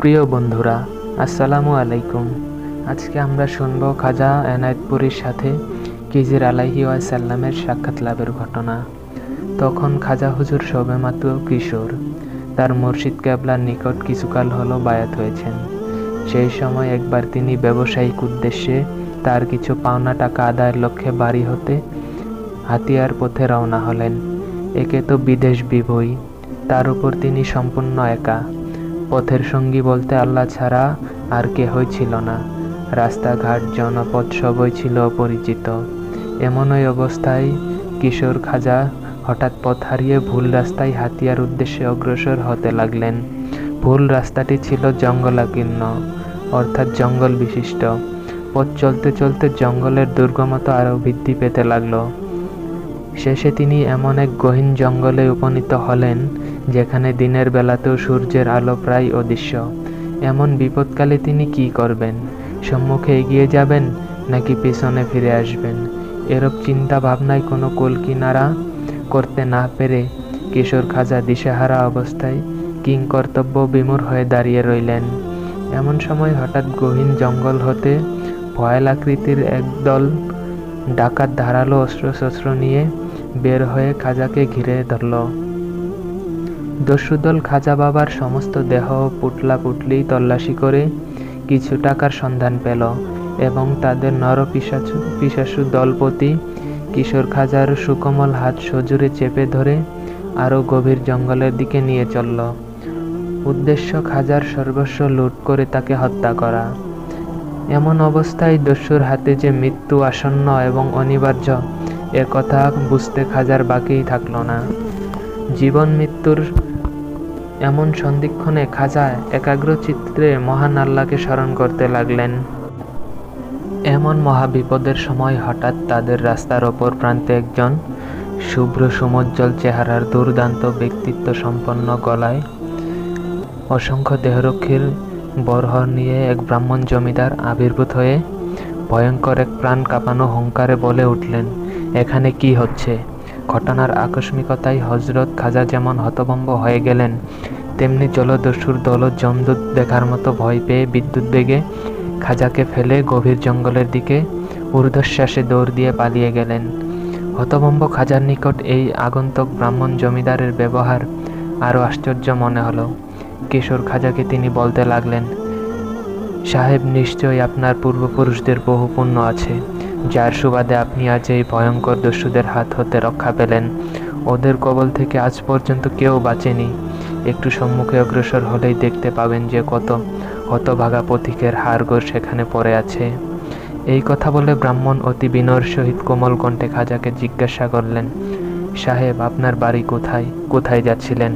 প্রিয় বন্ধুরা, আসসালামু আলাইকুম। আজকে আমরা শুনব খাজা এনায়েতপুরীর সাথে কিজির আলাইহি ওয়াসাল্লামের সাক্ষাৎ লাভের ঘটনা। তখন খাজা হুজুর সবেমাত্র কিশোর। তার মুর্শিদ কেবলার নিকট কিছুকাল হলো বায়াত হয়েছেন। সেই সময় একবার তিনি ব্যবসায়িক উদ্দেশ্যে তার কিছু পাওনা টাকা আদায়ের লক্ষ্যে বাড়ি হতে হাতিয়ার পথে রওনা হলেন। একে তো বিদেশ বিভই, তার উপর তিনি সম্পূর্ণ একা। পথের সঙ্গী বলতে আল্লাহ ছাড়া আর কেহই ছিল না। রাস্তাঘাট, জনপদ সবই ছিল অপরিচিত। এমনই অবস্থায় কিশোর খাজা হঠাৎ পথ হারিয়ে ভুল রাস্তায় হাতিয়ার উদ্দেশ্যে অগ্রসর হতে লাগলেন। ভুল রাস্তাটি ছিল জঙ্গলাকীর্ণ, অর্থাৎ জঙ্গল বিশিষ্ট। পথ চলতে চলতে জঙ্গলের দুর্গমতা আরও বৃদ্ধি পেতে লাগল। শেষে তিনি এমন এক গহীন জঙ্গলে উপনীত হলেন যেখানে দিনের বেলাতেও সূর্যের আলো প্রায় অদৃশ্য। এমন বিপদকালে তিনি কি করবেন? সম্মুখে এগিয়ে যাবেন নাকি পিছনে ফিরে আসবেন? এরূপ চিন্তা ভাবনায় কোনো কুল কিনারা করতে না পেরে কিশোর খাজা দিশেহারা অবস্থায় কিং কর্তব্য বিমূর হয়ে দাঁড়িয়ে রইলেন। এমন সময় হঠাৎ গহীন জঙ্গল হতে ভয়াল আকৃতির একদল ডাকাত ধারালো অস্ত্রশস্ত্র নিয়ে বের হয়ে খাজাকে ঘিরে ধরল। দস্যুদল খাজা বাবার সমস্ত দেহ পুটলা পুটলি তল্লাশি করে কিছু টাকার সন্ধান পেল এবং তাদের নর পিসাসু দলপতি কিশোর খাজার সুকোমল হাত সজুরে চেপে ধরে আরও গভীর জঙ্গলের দিকে নিয়ে চলল। উদ্দেশ্য খাজার সর্বস্ব লুট করে তাকে হত্যা করা। এমন অবস্থায় দস্যুর হাতে যে মৃত্যু আসন্ন এবং অনিবার্য, এ কথা বুঝতে খাজার বাকিই থাকল না। জীবন মৃত্যুর এমন সন্ধিক্ষণে খাজা একাগ্র চিত্রে মহান আল্লাহকে স্মরণ করতে লাগলেন। এমন মহাবিপদের সময় হঠাৎ তাদের রাস্তার ওপর প্রান্তে একজন শুভ্র সুমজ্জ্বল চেহারার দুর্দান্ত ব্যক্তিত্ব সম্পন্ন গলায় অসংখ্য দেহরক্ষীর বরহর নিয়ে এক ব্রাহ্মণ জমিদার আবির্ভূত হয়ে ভয়ঙ্কর এক প্রাণ কাঁপানো হুঙ্কারে বলে উঠলেন, এখানে কি হচ্ছে? ঘটনার আকস্মিকতায় হজরত খাজা যেমন হতভম্ব হয়ে গেলেন, তেমনি জলদস্যুর দল জমদূত দেখার মতো ভয় পেয়ে বিদ্যুৎ বেগে খাজাকে ফেলে গভীর জঙ্গলের দিকে ঊর্ধ্বশ্বাসে দৌড় দিয়ে পালিয়ে গেলেন। হতভম্ব খাজার নিকট এই আগন্তক ব্রাহ্মণ জমিদারের ব্যবহার আরও আশ্চর্য মনে হলো। কিশোর খাজাকে তিনি বলতে লাগলেন, সাহেব, নিশ্চয়ই আপনার পূর্বপুরুষদের বহু পুণ্য আছে। যার সুবাদে আপনি আজ এই ভয়ঙ্কর দস্যুদের হাত হতে রক্ষা পেলেন। ওদের কবল থেকে আজ পর্যন্ত কেউ বাঁচেনি। একটু সম্মুখে অগ্রসর হলেই দেখতে পাবেন যে কত হতভাগা পথিকের হাড়গোড় সেখানে পড়ে আছে। এই কথা বলে ব্রাহ্মণ অতি বিনর সহিত কোমল কণ্ঠে খাজাকে জিজ্ঞাসা করলেন, সাহেব, আপনার বাড়ি কোথায়? কোথায় যাচ্ছিলেন?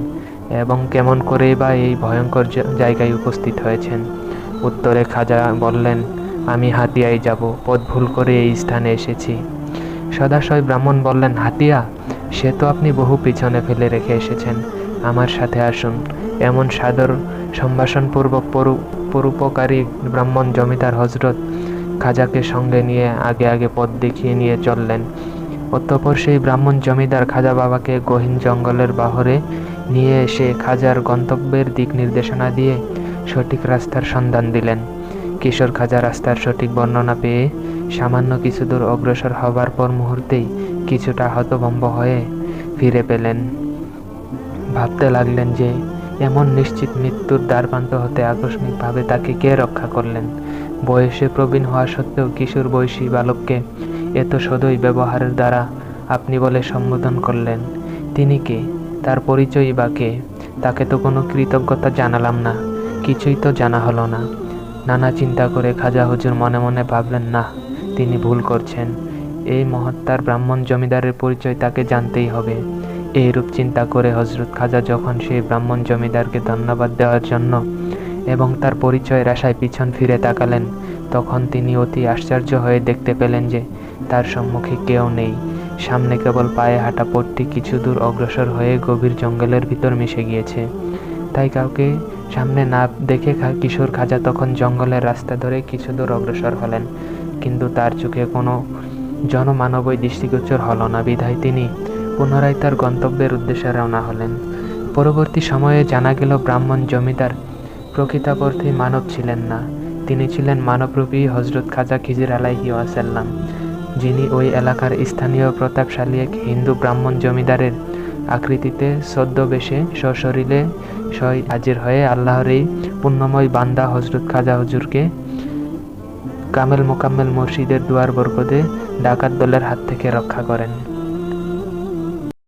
এবং কেমন করেই বা এই ভয়ঙ্কর জায়গায় উপস্থিত হয়েছেন? উত্তরে খাজা বললেন আমি হাতিয়ায় যাব, পথ ভুল করে এই স্থানে এসেছি। সদাশয় ব্রাহ্মণ বললেন, হাতিয়া, সে তো আপনি বহু পিছনে ফেলে রেখে এসেছেন। আমার সাথে আসুন। এমন সাদর, সম্ভাষণপূর্বক পরু, পরোপকারী ব্রাহ্মণ জমিদার হজরত খাজাকে সঙ্গে নিয়ে আগে আগে পথ দেখিয়ে নিয়ে চললেন। অতঃপর সেই ব্রাহ্মণ জমিদার খাজা বাবাকে গহীন জঙ্গলের বাহরে নিয়ে এসে খাজার গন্তব্যের দিক নির্দেশনা দিয়ে সঠিক রাস্তার সন্ধান দিলেন। কিশোর খাজা রাস্তার সঠিক বর্ণনা পেয়ে সামান্য কিছু দূর অগ্রসর হবার পর মুহূর্তেই কিছুটা হতভম্ব হয়ে ফিরে পেলেন। ভাবতে লাগলেন যে, এমন নিশ্চিত মৃত্যুর দ্বারপ্রান্ত হতে আকস্মিকভাবে তাকে কে রক্ষা করলেন? বয়সে প্রবীণ হওয়া সত্ত্বেও কিশোর বয়সী বালককে এত সদয় ব্যবহারের দ্বারা আপনি বলে সম্বোধন করলেন। তিনি কে? তার পরিচয়ই বা কে? তাকে তো কোনো কৃতজ্ঞতা জানালাম না। কিছুই তো জানা হলো না। নানা চিন্তা করে খাজা হুজুর মনে মনে ভাবলেন না তিনি ভুল করছেন। এই মহত্তার ব্রাহ্মণ জমিদারের পরিচয় তাকে জানতেই হবে। এইরূপ চিন্তা করে হজরত খাজা যখন সেই ব্রাহ্মণ জমিদারকে ধন্যবাদ দেওয়ার জন্য এবং তার পরিচয়ের আশায় পিছন ফিরে তাকালেন, তখন তিনি অতি আশ্চর্য হয়ে দেখতে পেলেন যে তার সম্মুখে কেউ নেই। সামনে কেবল পায়ে হাঁটা পথটি কিছু দূর অগ্রসর হয়ে গভীর জঙ্গলের ভিতর মিশে গিয়েছে। তাই কাউকে সামনে না দেখে কিশোর খাজা তখন জঙ্গলের রাস্তা ধরে কিছু দূর অগ্রসর হলেন। কিন্তু তার চোখে কোনো জনমানবই দৃষ্টিগোচর হল না। বিধায় তিনি পুনরায় তার গন্তব্যের উদ্দেশ্যে রওনা হলেন। পরবর্তী সময়ে জানা গেল ব্রাহ্মণ জমিদার প্রকৃতাপর্থে মানব ছিলেন না। তিনি ছিলেন মানবরূপী হজরত খাজা খিজির আলাইহি ওয়াসাল্লাম, যিনি ওই এলাকার স্থানীয় প্রতাপশালী এক হিন্দু ব্রাহ্মণ জমিদারের আকৃতিতে ছদ্মবেশে সশরীরে হাজির হয়ে আল্লাহর এই পুণ্যময় বান্দা হজরত খাজা হজুরকে কামেল মোকাম্মেল মুর্শিদের দুয়ার বরকদে ডাকাত দলের হাত থেকে রক্ষা করেন।